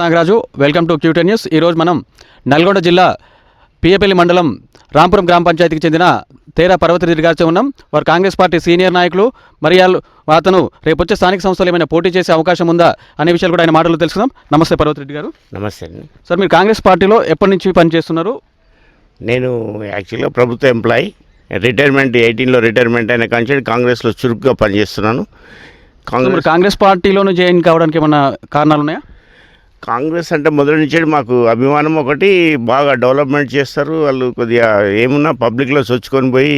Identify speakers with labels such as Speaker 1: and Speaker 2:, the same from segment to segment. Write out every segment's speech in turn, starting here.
Speaker 1: Nagaraju welcome to Q ten news ఈరోజు మనం నల్గొండ జిల్లా పియపల్లి మండలం రాంపురం గ్రామ పంచాయతీకి చెందిన తేరా పర్వతరెడ్డి గారితో ఉన్నాం. వారు కాంగ్రెస్ పార్టీ సీనియర్ నాయకులు మరి వాళ్ళు అతను రేపు వచ్చే స్థానిక సంస్థలు ఏమైనా పోటీ చేసే అవకాశం ఉందా అనే విషయాలు కూడా ఆయన మాటలు తెలుసుకుందాం. నమస్తే పర్వతరెడ్డి గారు.
Speaker 2: నమస్తే అండి.
Speaker 1: సార్ మీరు కాంగ్రెస్ పార్టీలో ఎప్పటి నుంచి పనిచేస్తున్నారు?
Speaker 2: నేను యాక్చువల్గా ప్రభుత్వ ఎంప్లాయీ రిటైర్మెంట్ ఎయిటీన్లో రిటైర్మెంట్ అయిన కాంచెంట్ కాంగ్రెస్లో చురుగ్గా పనిచేస్తున్నాను. కాంగ్రెస్
Speaker 1: కాంగ్రెస్ పార్టీలోనే జాయిన్ కావడానికి ఏమైనా కారణాలు ఉన్నాయా?
Speaker 2: కాంగ్రెస్ అంటే మొదటి నుంచి మాకు అభిమానం ఒకటి బాగా డెవలప్మెంట్ చేస్తారు. వాళ్ళు కొద్దిగా ఏమున్నా పబ్లిక్లో చొచ్చుకొని పోయి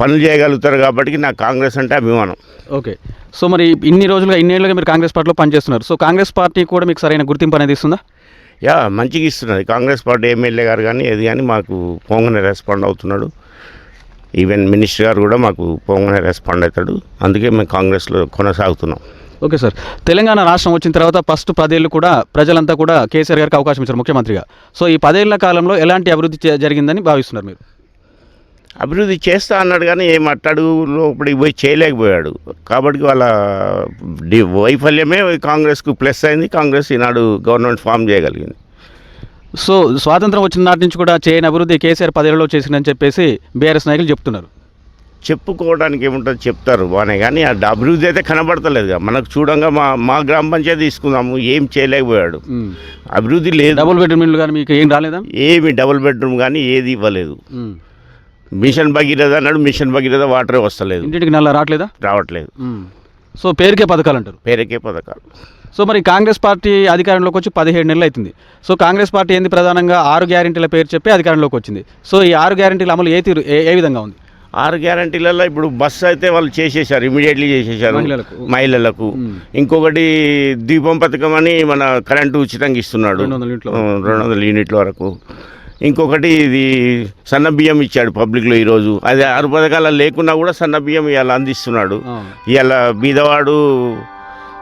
Speaker 2: పనులు చేయగలుగుతారు కాబట్టి నాకు కాంగ్రెస్ అంటే అభిమానం.
Speaker 1: ఓకే. సో మరి ఇన్ని రోజులుగా ఇన్నేళ్ళుగా మీరు కాంగ్రెస్ పార్టీలో పనిచేస్తున్నారు. సో కాంగ్రెస్ పార్టీ కూడా మీకు సరైన గుర్తింపు అనేది ఇస్తుందా?
Speaker 2: యా మంచిగా ఇస్తున్నది. కాంగ్రెస్ పార్టీ ఎమ్మెల్యే గారు కానీ ఏది కానీ మాకు పోంగనే రెస్పాండ్ అవుతున్నాడు. ఈవెన్ మినిస్టర్ గారు కూడా మాకు పోంగనే రెస్పాండ్ అవుతాడు. అందుకే మేము కాంగ్రెస్లో కొనసాగుతున్నాం.
Speaker 1: Okay sir. తెలంగాణ రాష్ట్రం వచ్చిన తర్వాత ఫస్ట్ పదేళ్ళు కూడా ప్రజలంతా కూడా కేసీఆర్ గారికి అవకాశం ఇచ్చారు ముఖ్యమంత్రిగా. సో ఈ పదేళ్ళ కాలంలో ఎలాంటి అభివృద్ధి జరిగిందని భావిస్తున్నారు మీరు?
Speaker 2: అభివృద్ధి చేస్తా అన్నాడు కానీ ఏం అట్టడుగులో ఇప్పుడు పోయి చేయలేకపోయాడు. కాబట్టి వాళ్ళ డి వైఫల్యమే కాంగ్రెస్కు ప్లస్ అయింది. కాంగ్రెస్ ఈనాడు గవర్నమెంట్ ఫామ్ చేయగలిగింది.
Speaker 1: సో స్వాతంత్రం వచ్చిన నాటి నుంచి కూడా చేయని అభివృద్ధి కేసీఆర్ పదేళ్ళలో చేసిందని చెప్పేసి బీఆర్ఎస్ నాయకులు చెప్తున్నారు.
Speaker 2: చెప్పుకోవడానికి ఏముంటుంది చెప్తారు బాగానే కానీ ఆ అభివృద్ధి అయితే కనబడతలేదు. మనకు చూడంగా మా మా గ్రామ పంచాయతీ తీసుకుందాము ఏం చేయలేకపోయాడు. అభివృద్ధి లేదు.
Speaker 1: డబుల్ బెడ్రూమ్ ఇల్లు కానీ మీకు ఏం రాలేదా?
Speaker 2: ఏమి డబుల్ బెడ్రూమ్ కానీ ఏది ఇవ్వలేదు. మిషన్ భగీరథ అన్నాడు మిషన్ భగీరథ వాటరే వస్తలేదు.
Speaker 1: ఇంటింటికి నల్ల రావట్లేదా?
Speaker 2: రావట్లేదు.
Speaker 1: సో పేరుకే పథకాలు అంటారు.
Speaker 2: పేరుకే పథకాలు.
Speaker 1: సో మరి కాంగ్రెస్ పార్టీ అధికారంలోకి వచ్చి పదిహేడు నెలలు అవుతుంది. సో కాంగ్రెస్ పార్టీ ఏంది ప్రధానంగా ఆరు గ్యారెంటీల పేరు చెప్పి అధికారంలోకి వచ్చింది. సో ఈ ఆరు గ్యారెంటీల అమలు ఏ తీరు ఏ విధంగా ఉంది?
Speaker 2: ఆరు గ్యారంటీలలో ఇప్పుడు బస్సు అయితే వాళ్ళు చేసేసారు ఇమీడియట్లీ చేసేసారు
Speaker 1: మహిళలకు.
Speaker 2: ఇంకొకటి దీపం పథకం అని మన కరెంటు ఉచితంగా ఇస్తున్నాడు.
Speaker 1: రెండు వందల యూనిట్ల
Speaker 2: వరకు. ఇంకొకటి ఇది సన్న బియ్యం ఇచ్చాడు పబ్లిక్లో ఈరోజు. అది ఆరు పథకాల లేకున్నా కూడా సన్న బియ్యం ఇవాళ అందిస్తున్నాడు.
Speaker 1: ఆ.
Speaker 2: ఇవాళ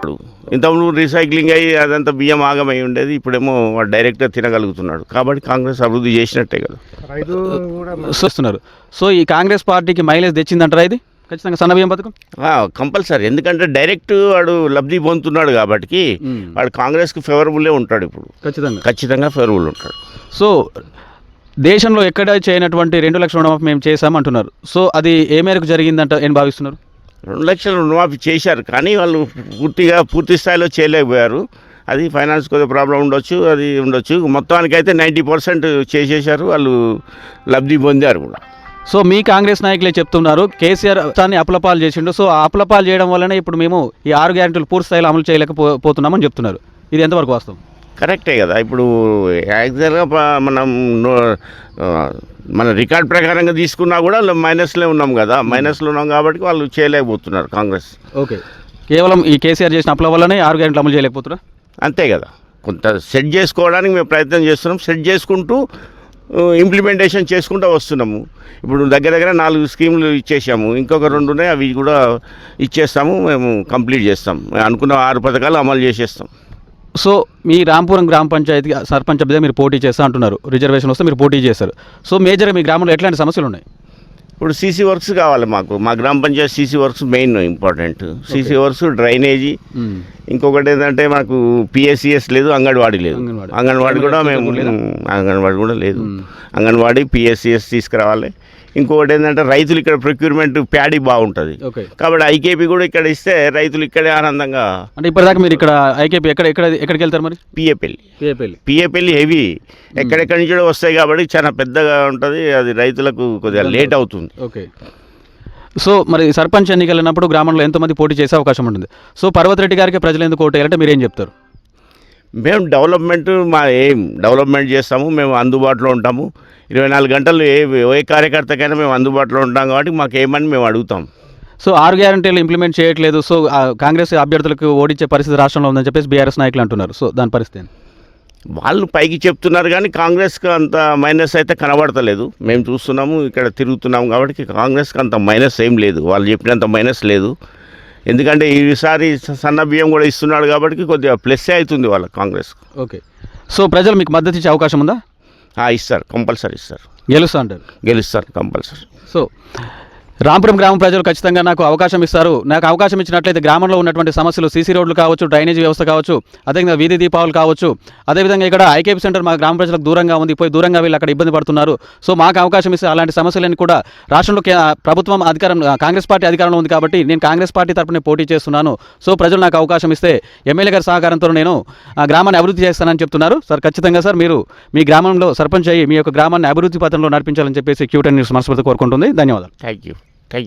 Speaker 2: బీదవాడు ఇంతకుముందు రీసైక్లింగ్ అయ్యి అదంతా బియ్యం ఆగమై ఉండేది ఇప్పుడేమో వాడు డైరెక్ట్గా తినగలుగుతున్నాడు. కాబట్టి కాంగ్రెస్ అభివృద్ధి చేసినట్టే కదా.
Speaker 1: చూస్తున్నారు. సో ఈ కాంగ్రెస్ పార్టీకి మైలేజ్ తెచ్చిందంటారా ఇది? ఖచ్చితంగా సన్నబియ్యం పథకం
Speaker 2: కంపల్సరీ. ఎందుకంటే డైరెక్ట్ వాడు లబ్ధి పొందుతున్నాడు కాబట్టి. వాడు కాంగ్రెస్కి ఫేవరబుల్లే ఉంటాడు ఇప్పుడు.
Speaker 1: ఖచ్చితంగా.
Speaker 2: ఖచ్చితంగా ఫేవరబుల్ ఉంటాడు.
Speaker 1: సో దేశంలో ఎక్కడ చేయనటువంటి రెండు లక్షల రుణమాఫీ మేము చేశామంటున్నారు. సో అది ఏ మేరకు జరిగిందంట ఏం భావిస్తున్నారు?
Speaker 2: రెండు లక్షల రుణమాఫీ చేశారు. కానీ వాళ్ళు పూర్తిగా పూర్తి స్థాయిలో చేయలేకపోయారు. అది ఫైనాన్స్ కొద్దిగా ప్రాబ్లం ఉండొచ్చు అది ఉండొచ్చు. మొత్తానికైతే నైంటీ పర్సెంట్ చేసేసారు వాళ్ళు లబ్ధి పొందారు కూడా.
Speaker 1: సో మీ కాంగ్రెస్ నాయకులే చెప్తున్నారు కేసీఆర్ దాన్ని అప్లపాలు చేసిండు. సో అప్లపాలు చేయడం వల్లనే ఇప్పుడు మేము ఈ ఆరు గ్యారెంటీలు పూర్తి స్థాయిలో అమలు చేయలేకపోతున్నామని చెప్తున్నారు. ఇది ఎంతవరకు వాస్తవం?
Speaker 2: కరెక్టే కదా. ఇప్పుడు యాక్చువల్గా మనం మన రికార్డ్ ప్రకారంగా తీసుకున్నా కూడా మైనస్లో ఉన్నాం కదా మైనస్లో ఉన్నాం కాబట్టి వాళ్ళు చేయలేకపోతున్నారు కాంగ్రెస్.
Speaker 1: ఓకే. కేవలం ఈ కేసీఆర్ చేసిన అప్ల వల్లనే ఆరు గ్యారెంటీలు అమలు చేయలేకపోతున్నా?
Speaker 2: అంతే కదా. కొంత సెట్ చేసుకోవడానికి మేము ప్రయత్నం చేస్తున్నాం. సెట్ చేసుకుంటూ ఇంప్లిమెంటేషన్ చేసుకుంటూ వస్తున్నాము. ఇప్పుడు దగ్గర దగ్గర నాలుగు స్కీములు ఇచ్చేసాము. ఇంకొక రెండు ఉన్నాయి అవి కూడా ఇచ్చేస్తాము. మేము కంప్లీట్ చేస్తాం. అనుకున్న ఆరు పథకాలు అమలు చేసేస్తాం.
Speaker 1: సో మీ రాంపురం గ్రామ పంచాయతీ సర్పంచ్ అభ్యర్థిగా మీరు పోటీ చేస్తా అంటున్నారు. రిజర్వేషన్ వస్తే మీరు పోటీ చేస్తారు. సో మేజర్గా మీ గ్రామంలో ఎట్లాంటి సమస్యలు ఉన్నాయి?
Speaker 2: ఇప్పుడు సీసీ వర్క్స్ కావాలి మాకు. మా గ్రామ panchayat CC works main important CC works drainage ఇంకొకటి ఏంటంటే మాకు పిఎస్సిఎస్ లేదు అంగన్వాడీ లేదు.
Speaker 1: అంగన్వాడీ.
Speaker 2: కూడా మేము? అంగన్వాడీ కూడా లేదు.
Speaker 1: మ్మ్.
Speaker 2: అంగన్వాడీ పిఎస్సిఎస్ తీసుకురావాలి. ఇంకొకటి ఏంటంటే రైతులు ఇక్కడ ప్రొక్యూర్మెంట్ ప్యాడీ బాగుంటుంది.
Speaker 1: ఓకే
Speaker 2: కాబట్టి ఐకేపీ కూడా ఇక్కడ ఇస్తే రైతులు ఇక్కడే ఆనందంగా
Speaker 1: అంటే ఇప్పటిదాకా మీరు ఇక్కడ ఐకేపీ ఎక్కడ ఎక్కడ ఎక్కడికి వెళ్తారు మరి?
Speaker 2: పిఏపల్లి.
Speaker 1: పిఏపల్లి.
Speaker 2: పిఏపల్లి హెవీ. ఎక్కడెక్కడి నుంచి కూడా వస్తాయి కాబట్టి చాలా పెద్దగా ఉంటుంది అది రైతులకు కొద్దిగా లేట్ అవుతుంది.
Speaker 1: ఓకే సో మరి సర్పంచ్ ఎన్నికలు గ్రామంలో ఎంతమంది పోటీ చేసే అవకాశం ఉంటుంది. సో పర్వతరెడ్డి గారికి ప్రజలు ఎందుకు ఓటు వేయాలంటే మీరు ఏం చెప్తారు?
Speaker 2: మేము డెవలప్మెంట్ మా ఏం డెవలప్మెంట్ చేస్తాము మేము అందుబాటులో ఉంటాము. ఇరవై నాలుగు గంటలు ఏ ఏ కార్యకర్తకైనా మేము అందుబాటులో ఉంటాం కాబట్టి మాకు ఏమని మేము అడుగుతాం.
Speaker 1: సో ఆరు గ్యారంటీలు ఇంప్లిమెంట్ చేయట్లేదు. సో కాంగ్రెస్ అభ్యర్థులకు ఓడించే పరిస్థితి రాష్ట్రంలో ఉందని చెప్పేసి బీఆర్ఎస్ నాయకులు అంటున్నారు. సో దాని పరిస్థితి?
Speaker 2: వాళ్ళు పైకి చెప్తున్నారు కానీ కాంగ్రెస్కి అంత మైనస్ అయితే కనబడతలేదు. మేము చూస్తున్నాము ఇక్కడ తిరుగుతున్నాము కాబట్టి కాంగ్రెస్కి అంత మైనస్ ఏం లేదు. వాళ్ళు చెప్పినంత మైనస్ లేదు. ఎందుకంటే ఈసారి సన్న బియ్యం కూడా ఇస్తున్నాడు కాబట్టి కొద్దిగా ప్లస్ అవుతుంది వాళ్ళ కాంగ్రెస్
Speaker 1: ఓకే. సో ప్రజలు మీకు మద్దతు ఇచ్చే అవకాశం ఉందా?
Speaker 2: ఇస్తారు. కంపల్సరీ ఇస్తారు.
Speaker 1: గెలుస్తా అంటారు.
Speaker 2: గెలుస్తారు కంపల్సరీ.
Speaker 1: సో రాంపురం గ్రామ ప్రజలు ఖచ్చితంగా నాకు అవకాశం ఇస్తారు. నాకు అవకాశం ఇచ్చినట్లయితే గ్రామంలో ఉన్నటువంటి సమస్యలు సీసీ రోడ్లు కావచ్చు డ్రైనేజ్ వ్యవస్థ కావచ్చు అదేవిధంగా వీధి దీపావళి కావచ్చు అదేవిధంగా ఇక్కడ ఐకేపీ సెంటర్ మా గ్రామ ప్రజలకు దూరంగా ఉంది పోయి దూరంగా వీళ్ళు అక్కడ ఇబ్బంది పడుతున్నారు. సో మాకు అవకాశం ఇస్తే అలాంటి సమస్యలన్నీ కూడా రాష్ట్రంలో ప్రభుత్వం అధికారం కాంగ్రెస్ పార్టీ అధికారంలో ఉంది కాబట్టి నేను కాంగ్రెస్ పార్టీ తరపున పోటీ చేస్తున్నాను. సో ప్రజలు నాకు అవకాశం ఇస్తే ఎమ్మెల్యే గారి సహకారంతో నేను ఆ గ్రామాన్ని అభివృద్ధి చేస్తానని చెప్తున్నారు. సార్ ఖచ్చితంగా సార్ మీరు మీ గ్రామంలో సర్పంచ్ అయ్యి మీ యొక్క గ్రామాన్ని అభివృద్ధి పథంలో నడిపించాలని చెప్పేసి క్యూటన్ న్యూస్ మనస్ఫూర్తి కోరుకుంటుంది. ధన్యవాదాలు.
Speaker 2: Thank you kaj